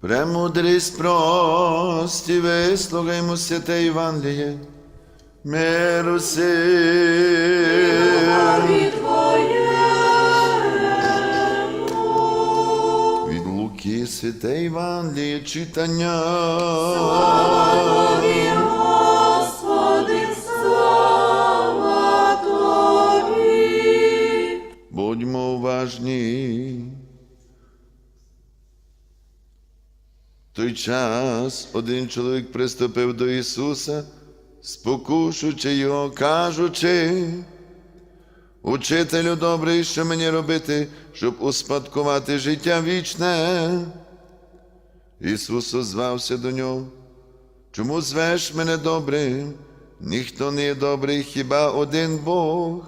Премудрість прості, вислухаймо святе Євангеліє. Миру сил. Від Луки святе Євангеліє читання. Господи, слава. Будьмо уважні. Той час один чоловік приступив до Ісуса, спокушуючи його, кажучи, Учителю добрий, що мені робити, щоб успадкувати життя вічне. Ісус озвався до нього. Чому звеш мене добрим? Ніхто не є добрий, хіба один Бог.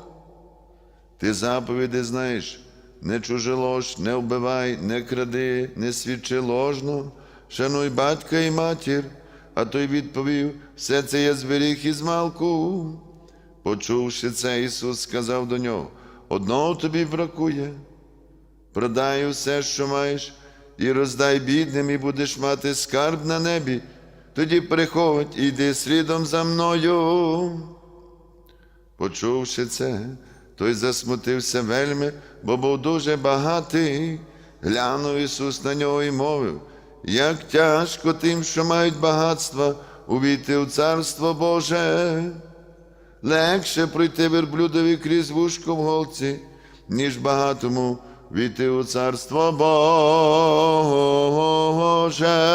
Ти заповіди знаєш, не чужи лож, не вбивай, не кради, не свідчи ложно, шануй батька і матір. А той відповів: все це я зберіг із малку. Почувши це, Ісус сказав до нього: одного тобі бракує. Продай усе, що маєш, і роздай бідним, і будеш мати скарб на небі. Тоді приходь і йди слідом за мною. Почувши це, той засмутився вельми, бо був дуже багатий. Глянув Ісус на нього і мовив, як тяжко тим, що мають багатства, увійти у Царство Боже. Легше пройти верблюдові крізь вушко в голці, ніж багатому війти у Царство Боже.